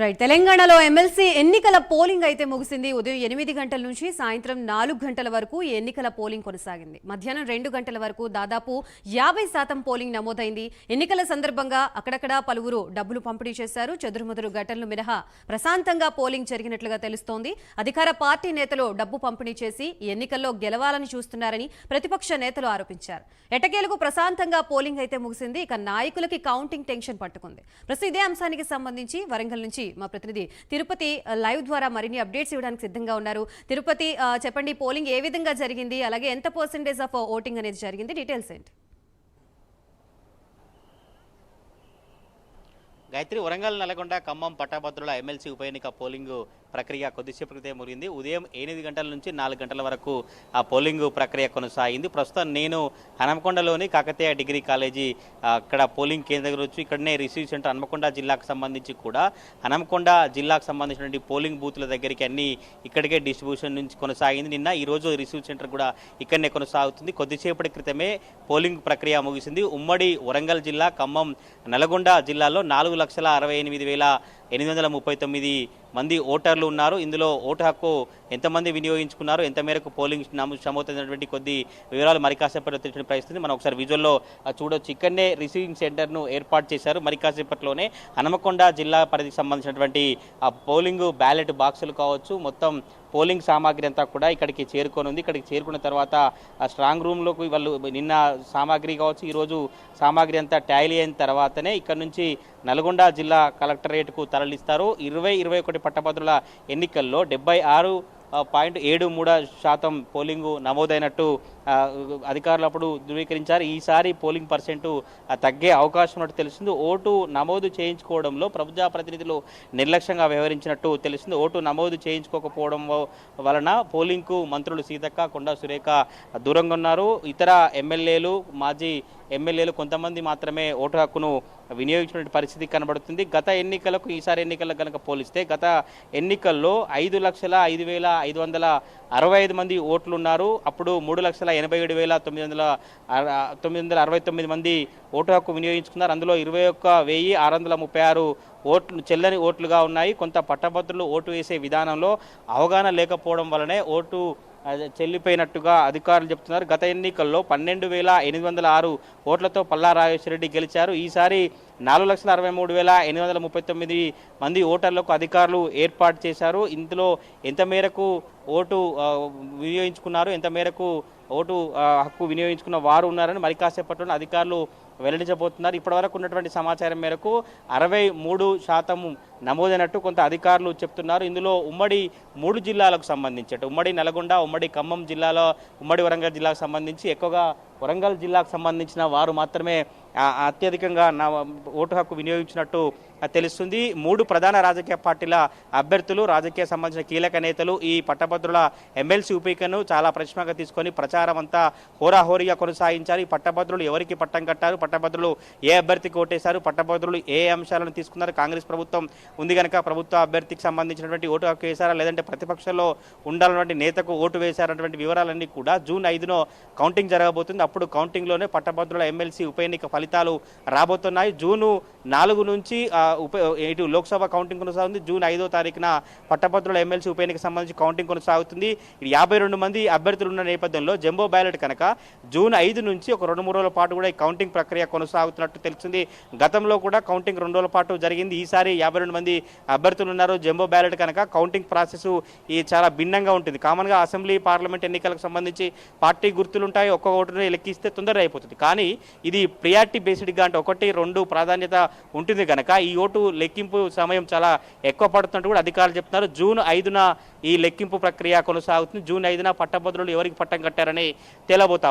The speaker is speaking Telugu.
రైట్ తెలంగాణలో ఎమ్మెల్సీ ఎన్నికల పోలింగ్ అయితే ముగిసింది. ఉదయం ఎనిమిది గంటల నుంచి సాయంత్రం నాలుగు గంటల వరకు ఎన్నికల పోలింగ్ కొనసాగింది. మధ్యాహ్నం రెండు గంటల వరకు దాదాపు యాభై శాతం పోలింగ్ నమోదైంది. ఎన్నికల సందర్భంగా అక్కడక్కడ పలువురు డబ్బులు పంపిణీ చేశారు. చెదురుమదురు ఘటనలు మినహా ప్రశాంతంగా పోలింగ్ జరిగినట్లుగా తెలుస్తోంది. అధికార పార్టీ నేతలు డబ్బు పంపిణీ చేసి ఎన్నికల్లో గెలవాలని చూస్తున్నారని ప్రతిపక్ష నేతలు ఆరోపించారు. ఎటకేలకు ప్రశాంతంగా పోలింగ్ అయితే ముగిసింది. ఇక నాయకులకి కౌంటింగ్ టెన్షన్ పట్టుకుంది. ప్రస్తుతం ఇదే అంశానికి సంబంధించి వరంగల్ నుంచి మా ప్రతినిధి. తిరుపతి లైవ్ ద్వారా మరిన్ని అప్డేట్స్ ఇవ్వడానికి సిద్ధంగా ఉన్నారు. తిరుపతి చెప్పండి పోలింగ్ ఏ విధంగా జరిగింది? అలాగే ఎంత పర్సెంటేజ్ ఆఫ్ ఓటింగ్ అనేది జరిగింది? డీటెయిల్స్ ఏంటి? గాయత్రి వరంగల్ నల్గొండ ఖమ్మం పట్టాభద్రుల ఎమ్మెల్సీ ఉప ఎన్నిక పోలింగ్ ప్రక్రియ కొద్దిసేపు క్రితం ముగింది. ఉదయం ఎనిమిది గంటల నుంచి నాలుగు గంటల వరకు ఆ పోలింగ్ ప్రక్రియ కొనసాగింది. ప్రస్తుతం నేను హనమకొండలోని కాకతీయ డిగ్రీ కాలేజీ అక్కడ పోలింగ్ కేంద్రం గురించి ఇక్కడనే రిసీవ్ సెంటర్ హనమకొండ జిల్లాకు సంబంధించి కూడా హనమకొండ జిల్లాకు సంబంధించినటువంటి పోలింగ్ బూత్ల దగ్గరికి అన్ని ఇక్కడికే డిస్ట్రిబ్యూషన్ నుంచి కొనసాగింది. నిన్న ఈరోజు రిసీవ్ సెంటర్ కూడా ఇక్కడనే కొనసాగుతుంది. కొద్దిసేపటి క్రితమే పోలింగ్ ప్రక్రియ ముగిసింది. ఉమ్మడి వరంగల్ జిల్లా ఖమ్మం నల్గొండ జిల్లాలో నాలుగు లక్షల అరవై ఎనిమిది వేల ఎనిమిది వందల ముప్పై తొమ్మిది మంది ఓటర్లు ఉన్నారు. ఇందులో ఓటు హక్కు ఎంతమంది వినియోగించుకున్నారు ఎంత మేరకు పోలింగ్ నమోదైనటువంటి కొద్ది వివరాలు మరి కాసేపట్లో తెలిసిన పరిస్థితి. మనం ఒకసారి విజువల్లో చూడొచ్చు. ఇక్కడనే రిసీవింగ్ సెంటర్ను ఏర్పాటు చేశారు. మరి కాసేపట్లోనే హనుమకొండ జిల్లా పరిధికి సంబంధించినటువంటి ఆ పోలింగ్ బ్యాలెట్ బాక్సులు కావచ్చు మొత్తం పోలింగ్ సామాగ్రి అంతా కూడా ఇక్కడికి చేరుకొని ఉంది ఇక్కడికి చేరుకున్న తర్వాత ఆ స్ట్రాంగ్ రూమ్లోకి వాళ్ళు నిన్న సామాగ్రి కావచ్చు ఈరోజు సామాగ్రి అంతా టాలీ అయిన తర్వాతనే ఇక్కడ నుంచి నల్గొండ జిల్లా కలెక్టరేట్కు తరలిస్తారు. ఇరవై ఇరవై ఒకటి పట్టభద్రుల ఎన్నికల్లో డెబ్బై ఆరు పాయింట్ ఏడు మూడు శాతం పోలింగు నమోదైనట్టు అధికారులు అప్పుడు ధృవీకరించారు. ఈసారి పోలింగ్ పర్సెంట్ తగ్గే అవకాశం ఉన్నట్టు తెలిసింది ఓటు నమోదు చేయించుకోవడంలో ప్రజాప్రతినిధులు నిర్లక్ష్యంగా వ్యవహరించినట్టు తెలిసింది ఓటు నమోదు చేయించుకోకపోవడం వలన పోలింగ్కు మంత్రులు సీతక్క కొండా సురేఖ దూరంగా ఉన్నారు. ఇతర ఎమ్మెల్యేలు మాజీ ఎమ్మెల్యేలు కొంతమంది మాత్రమే ఓటు హక్కును వినియోగించినటువంటి పరిస్థితి కనబడుతుంది. గత ఎన్నికలకు ఈసారి ఎన్నికలకు కనుక పోలిస్తే గత ఎన్నికల్లో ఐదు లక్షల ఐదు వేల ఐదు వందల అరవై ఐదు మంది ఓట్లు ఉన్నారు అప్పుడు మూడు లక్షల ఎనభై ఏడు వేల తొమ్మిది వందల తొమ్మిది వందల అరవై తొమ్మిది మంది ఓటు హక్కు వినియోగించుకున్నారు. అందులో ఇరవై ఒక్క వెయ్యి ఆరు వందల ముప్పై ఆరు ఓట్లు చెల్లని ఓట్లుగా ఉన్నాయి. కొంత పట్టభద్రులు ఓటు వేసే విధానంలో అవగాహన లేకపోవడం వలనే ఓటు చెల్లిపోయినట్టుగా అధికారులు చెప్తున్నారు. గత ఎన్నికల్లో పన్నెండు వేల ఎనిమిది వందల ఆరు ఓట్లతో పల్లా రాజేశ్వరరెడ్డి గెలిచారు. ఈసారి నాలుగు లక్షల అరవై మూడు వేల ఎనిమిది వందల ముప్పై తొమ్మిది మంది ఓటర్లకు అధికారులు ఏర్పాటు చేశారు. ఇందులో ఎంత మేరకు ఓటు వినియోగించుకున్నారు ఎంత మేరకు ఓటు హక్కు వినియోగించుకున్న వారు ఉన్నారని మరి కాసేపట్లో అధికారులు వెల్లడించబోతున్నారు. ఇప్పటివరకు ఉన్నటువంటి సమాచారం మేరకు అరవై మూడు శాతం నమోదైనట్టు కొంత అధికారులు చెప్తున్నారు. ఇందులో ఉమ్మడి మూడు జిల్లాలకు సంబంధించి ఉమ్మడి నల్గొండ ఉమ్మడి ఖమ్మం జిల్లాలో ఉమ్మడి వరంగల్ జిల్లాకు సంబంధించి ఎక్కువగా వరంగల్ జిల్లాకు సంబంధించిన వారు మాత్రమే అత్యధికంగా నా ఓటు హక్కు వినియోగించినట్టు తెలుస్తుంది. మూడు ప్రధాన రాజకీయ పార్టీల అభ్యర్థులు రాజకీయ సంబంధించిన కీలక నేతలు ఈ పట్టభద్రుల ఎమ్మెల్సీ ఉపేకను చాలా ప్రశ్నగా తీసుకొని ప్రచారం అంతా హోరాహోరీగా కొనసాగించారు. ఈ పట్టభద్రులు ఎవరికి పట్టం కట్టారు? పట్టభద్రులు ఏ అభ్యర్థికి ఓటేశారు? పట్టభద్రులు ఏ అంశాలను తీసుకున్నారు? కాంగ్రెస్ ప్రభుత్వం ఉంది కనుక ప్రభుత్వ అభ్యర్థికి సంబంధించినటువంటి ఓటు హక్కు వేశారా? లేదంటే ప్రతిపక్షంలో ఉండాలన్నటువంటి నేతకు ఓటు వేశారన్నటువంటి వివరాలన్నీ కూడా జూన్ ఐదునో కౌంటింగ్ జరగబోతుంది. అప్పుడు కౌంటింగ్లోనే పట్టభద్రుల ఎమ్మెల్సీ ఉప ఎన్నిక ఫలితాలు రాబోతున్నాయి. జూను నాలుగు నుంచి ఉప ఇటు లోక్సభ కౌంటింగ్ కొనసాగుతుంది. జూన్ ఐదో తారీఖున పట్టభద్రుల ఎమ్మెల్సీ ఉప ఎన్నిక సంబంధించి కౌంటింగ్ కొనసాగుతుంది. ఇది యాభై రెండు మంది అభ్యర్థులు ఉన్న నేపథ్యంలో జంబో బ్యాలెట్ కనుక జూన్ ఐదు నుంచి ఒక రెండు మూడు రోజుల పాటు కూడా ఈ కౌంటింగ్ ప్రక్రియ కొనసాగుతున్నట్టు తెలిసింది గతంలో కూడా కౌంటింగ్ రెండు రోజుల పాటు జరిగింది. ఈసారి యాభై రెండు మంది అభ్యర్థులు ఉన్నారు. జంబో బ్యాలెట్ కనుక కౌంటింగ్ ప్రాసెస్ ఈ చాలా భిన్నంగా ఉంటుంది. కామన్గా అసెంబ్లీ పార్లమెంట్ ఎన్నికలకు సంబంధించి పార్టీ గుర్తులు ఉంటాయి. ఒక్క ఓటును లెక్కిస్తే తొందరగా అయిపోతుంది. కానీ ఇది ప్రియారిటీ బేస్డ్గా అంటే ఒకటి రెండు ప్రాధాన్యత ఉంటుంది కనుక ఈ ఓటు లెక్కింపు సమయం చాలా ఎక్కువ పడుతున్నట్టు కూడా అధికారులు చెప్తున్నారు. జూన్ ఐదున ఈ లెక్కింపు ప్రక్రియ కొనసాగుతుంది. జూన్ ఐదున పట్టభద్రులు ఎవరికి పట్టం కట్టారని తేలబోతా